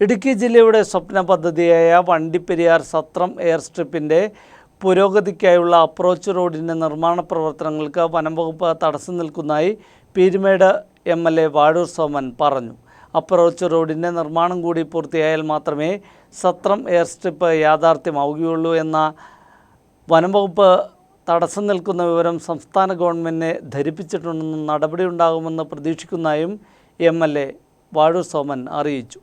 ഇടുക്കി ജില്ലയുടെ സ്വപ്ന പദ്ധതിയായ വണ്ടിപ്പെരിയാർ സത്രം എയർ സ്ട്രിപ്പിന്റെ പുരോഗതിക്കായുള്ള അപ്രോച്ച് റോഡിന്റെ നിർമ്മാണ പ്രവർത്തനങ്ങൾക്ക് വനം വകുപ്പ് തടസ്സം നിൽക്കുന്നതായി Peermade M L A Vazhoor Soman പറഞ്ഞു. അപ്രോച്ച് റോഡിന്റെ നിർമ്മാണം കൂടി പൂർത്തിയായാൽ മാത്രമേ സത്രം എയർ സ്ട്രിപ്പ് യാഥാർത്ഥ്യമാവുകയുള്ളൂ എന്ന വനം വകുപ്പ് തടസ്സം നിൽക്കുന്ന വിവരം സംസ്ഥാന ഗവൺമെന്റിനെ ധരിപ്പിച്ചിട്ടുണ്ടെന്നും നടപടിയുണ്ടാകുമെന്ന് പ്രതീക്ഷിക്കുന്നതായും M L A Vazhoor Soman അറിയിച്ചു.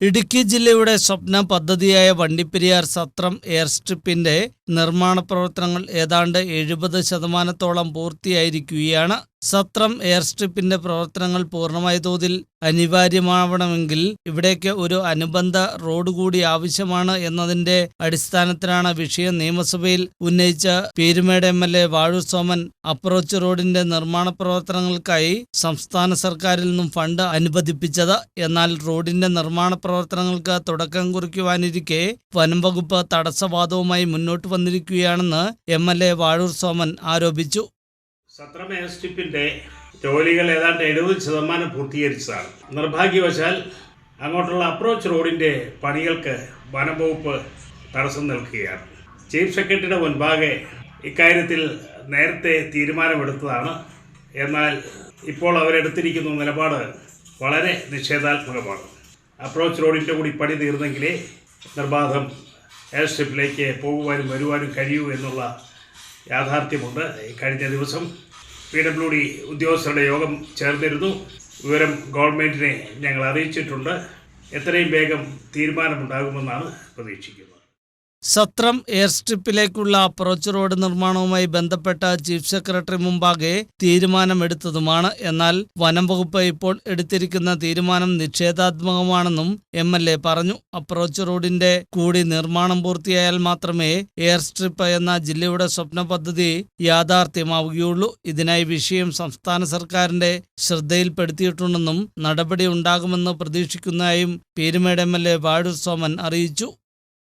ഇടുക്കി ജില്ലയുടെ സ്വപ്ന പദ്ധതിയായ വണ്ടിപ്പെരിയാർ സത്രം എയർ സ്ട്രിപ്പിന്റെ നിർമ്മാണ പ്രവർത്തനങ്ങൾ ഏതാണ്ട് എഴുപത് ശതമാനത്തോളം പൂർത്തിയായിരിക്കുകയാണ് സത്രം എയർ സ്ട്രിപ്പിന്റെ പ്രവർത്തനങ്ങൾ പൂർണമായ തോതിൽ അനിവാര്യമാവണമെങ്കിൽ ഇവിടേക്ക് ഒരു അനുബന്ധ റോഡ് കൂടി ആവശ്യമാണ് എന്നതിന്റെ അടിസ്ഥാനത്തിലാണ് വിഷയം നിയമസഭയിൽ ഉന്നയിച്ച Peermade M L A Vazhoor Soman approach റോഡിന്റെ നിർമ്മാണ പ്രവർത്തനങ്ങൾക്കായി സംസ്ഥാന സർക്കാരിൽ നിന്നും ഫണ്ട് അനുവദിപ്പിച്ചത്. എന്നാൽ റോഡിന്റെ നിർമ്മാണ പ്രവർത്തനങ്ങൾക്ക് തുടക്കം കുറിക്കുവാനിരിക്കെ വനം വകുപ്പ് തടസ്സവാദവുമായി മുന്നോട്ട് വന്നിരിക്കുകയാണെന്ന് M L A Vazhoor Soman ആരോപിച്ചു. സത്രം എയർ സ്ട്രിപ്പിന്റെ ജോലികൾ ഏതാണ്ട് എഴുപത് ശതമാനം പൂർത്തീകരിച്ചതാണ്. നിർഭാഗ്യവശാൽ അങ്ങോട്ടുള്ള അപ്രോച്ച് റോഡിന്റെ പണികൾക്ക് വനം വകുപ്പ് തടസ്സം നിൽക്കുകയാണ്. ചീഫ് സെക്രട്ടറിയുടെ മുൻപാകെ ഇക്കാര്യത്തിൽ നേരത്തെ തീരുമാനമെടുത്തതാണ്. എന്നാൽ ഇപ്പോൾ അവരെടുത്തിരിക്കുന്ന നിലപാട് വളരെ നിഷേധാത്മകമാണ്. അപ്രോച്ച് റോഡിന്റെ കൂടി പണി തീർന്നെങ്കിലേ നിർബാധം എയർ സ്ട്രിപ്പിലേക്ക് പോകുവാനും വരുവാനും കഴിയൂ എന്നുള്ള യാഥാർത്ഥ്യമുണ്ട്. കഴിഞ്ഞ ദിവസം പി ഡബ്ല്യു ഡി ഉദ്യോഗസ്ഥരുടെ യോഗം ചേർന്നിരുന്നു. വിവരം ഗവൺമെന്റിനെ ഞങ്ങൾ അറിയിച്ചിട്ടുണ്ട്. എത്രയും വേഗം തീരുമാനമുണ്ടാകുമെന്നാണ് പ്രതീക്ഷിക്കുന്നത്. സത്രം എയർ സ്ട്രിപ്പിലേക്കുള്ള അപ്രോച്ച് റോഡ് നിർമ്മാണവുമായി ബന്ധപ്പെട്ട ചീഫ് സെക്രട്ടറി മുമ്പാകെ തീരുമാനമെടുത്തതുമാണ്. എന്നാൽ വനം വകുപ്പ് ഇപ്പോൾ എടുത്തിരിക്കുന്ന തീരുമാനം നിഷേധാത്മകമാണെന്നും എം പറഞ്ഞു. അപ്രോച്ച് റോഡിന്റെ കൂടി നിർമ്മാണം പൂർത്തിയായാൽ മാത്രമേ എയർ സ്ട്രിപ്പ് എന്ന ജില്ലയുടെ സ്വപ്ന പദ്ധതി യാഥാർത്ഥ്യമാവുകയുള്ളൂ. ഇതിനായി വിഷയം സംസ്ഥാന സർക്കാരിന്റെ ശ്രദ്ധയിൽപ്പെടുത്തിയിട്ടുണ്ടെന്നും നടപടി ഉണ്ടാകുമെന്ന് പ്രതീക്ഷിക്കുന്നതായും Peermade M L A Vazhoor Soman അറിയിച്ചു.